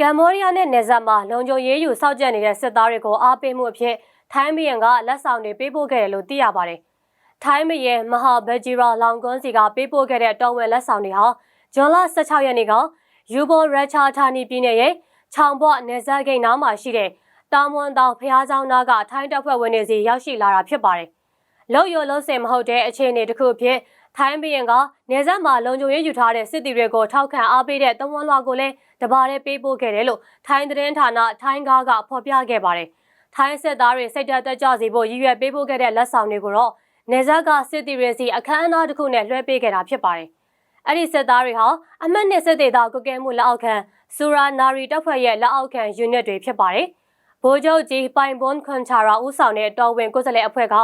ကမ္ဘောဒီးယားနဲ့နယ်စပ်မှာလုံခြုံရေးယူစောင့်ကြပ်နေတဲ့စစ်သားတွေကိုအားပေးမှုအဖြစ်ထိုင်းမယံကလက်ဆောင်တွေပေးပို့ခဲ့တယ်လို့သိရပါတယ်။ထိုင်းမယံမဟာဘဂျီရာလောင်ကွန်းစီကပေးပို့ခဲ့တဲ့တော်ဝင်လက်ဆောင်တွေဟာဇွန်လ16ရက်နေ့ကယူဘွန်ရချာဌာနီပြည်နယ်ရဲ့ချောင်ဘော့နယ်စပ်ဂိတ်နားမှာရှိတဲ့တာမွန်တောင်ဖျားเจ้าနာကထိုင်းတပ်ဖွဲ့ဝင်တွေစီရောက်ရှိလာတာဖြစ်ပါတယ်။လုံရလုံးစင်မဟုတ်တဲ့အခြေအနေတစ်ခုအဖြစ် ထိုင်းဘရင်ကနေဆက်မှာလုံခြုံရေးယူထားတဲ့စစ်တီတွေကိုထောက်ခံအားပေးတဲ့တဝန်လွှာကိုလည်းတပါးနဲ့ပေးပို့ခဲ့တယ်လို့ထိုင်းသတင်းဌာနထိုင်းကားကဖော်ပြခဲ့ပါတယ်။ထိုင်းစစ်သားတွေစိတ်သက်သက်ကြစီဖို့ရည်ရွယ်ပေးပို့ခဲ့တဲ့လက်ဆောင်တွေကိုတော့နေဆက်ကစစ်တီတွေစီအခမ်းအနားတစ်ခုနဲ့လွှဲပေးခဲ့တာဖြစ်ပါတယ်။အဲ့ဒီစစ်သားတွေဟာအမတ်နှစ်စစ်သေးသားကုကဲမှုလက်အောက်ခံစူရာနာရီတပ်ဖွဲ့ရဲ့လက်အောက်ခံ unit တွေဖြစ်ပါတယ်။ဗိုလ်ချုပ်ကြီးပိုင်ဘွန်ခွန်ချာရာဦးဆောင်တဲ့တော်ဝင်ကိုယ်စားလှယ်အဖွဲ့က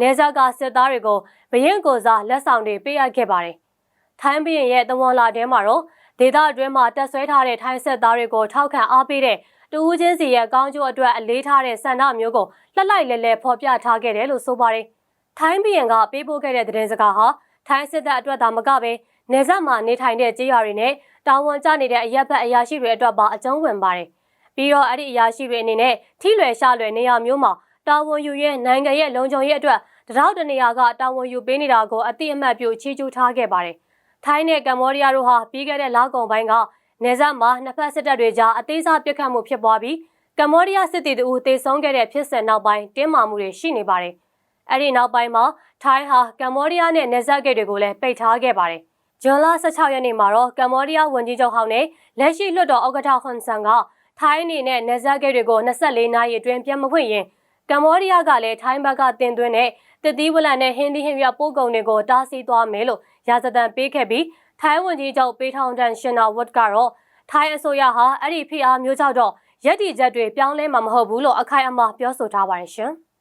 နေဆက်ကစစ်သားတွေကိုဘရင်ကိုစားလက်ဆောင်တွေပေးအပ်ခဲ့ပါတယ်။ထိုင်းဘရင်ရဲ့တဝန်လာတဲမှာတော့ဒေသအတွင်းမှာတက်ဆွဲထားတဲ့ထိုင်းစစ်သားတွေကိုထောက်ခံအားပေးတဲ့တူဦးချင်းစီရဲ့ကောင်းကျိုးအတွက်အလေးထားတဲ့ဆန္ဒမျိုးကိုလှလိုက်လဲလဲဖော်ပြထားခဲ့တယ်လို့ဆိုပါတယ်။ထိုင်းဘရင်ကပေးပို့ခဲ့တဲ့သတင်းစကားဟာထိုင်းစစ်တပ်အတွက်သာမကပဲနေဆက်မှာနေထိုင်တဲ့ကြေးရွာတွေနဲ့တာဝန်ကျနေတဲ့အရက်ဘက်အရာရှိတွေအတွက်ပါအကျုံးဝင်ပါတယ်။ပြီးတော့အဲ့ဒီအရာရှိတွေအနေနဲ့ထိလွယ်ရှလွယ်နေရာမျိုးမှာ တာဝန်ယူရဲ့နိုင်ငံရဲ့လုံခြုံရေးအတွက်တရောက်တနေရာကတာဝန်ယူပေးနေတာကိုအတိအမှတ်ပြုချီးကျူးထားခဲ့ပါတယ်။ထိုင်းနဲ့ကမ္ဘောဒီးယားတို့ဟာပြီးခဲ့တဲ့လကုန်ပိုင်းကနေဆက်မှာနှစ်ဖက်စစ်တပ်တွေကြားအသေးစားပစ်ခတ်မှုဖြစ်ပွားပြီးကမ္ဘောဒီးယားစစ်တီတို့တေဆုံးခဲ့တဲ့ဖြစ်စဉ်နောက်ပိုင်းတင်းမာမှုတွေရှိနေပါတယ်။အဲ့ဒီနောက်ပိုင်းမှာထိုင်းဟာကမ္ဘောဒီးယားနဲ့နေဆက်ဂိတ်တွေကိုလည်းပိတ်ထားခဲ့ပါတယ်။ဇွန်လ16ရက်နေ့မှာတော့ကမ္ဘောဒီးယားဝန်ကြီးချုပ်ဟောင်းနဲ့လက်ရှိလွှတ်တော်ဥက္ကဋ္ဌဟွန်ဆန်ကထိုင်းအနေနဲ့နေဆက်ဂိတ်တွေကို24နာရီအတွင်းပြန်မဖွင့်ရင် ကမ္ဘောဒီးယားကလည်းထိုင်းဘက်ကတင်သွင်းတဲ့တစ်သီးဝလံနဲ့ဟင်းသီးဟင်းရွက်ပို့ကုန်တွေကိုတားဆီးသွားမယ်လို့ရာဇသံပေးခဲ့ပြီးထိုင်းဝန်ကြီးချုပ်ပေးထောင်တန်ရှင်နာဝတ်ကတော့ထိုင်းအစိုးရဟာအဲ့ဒီဖိအားမျိုးကြောင့်တော့ရက်တီချက်တွေပြောင်းလဲမှာမဟုတ်ဘူးလို့အခိုင်အမာပြောဆိုထားပါတယ်ရှင်။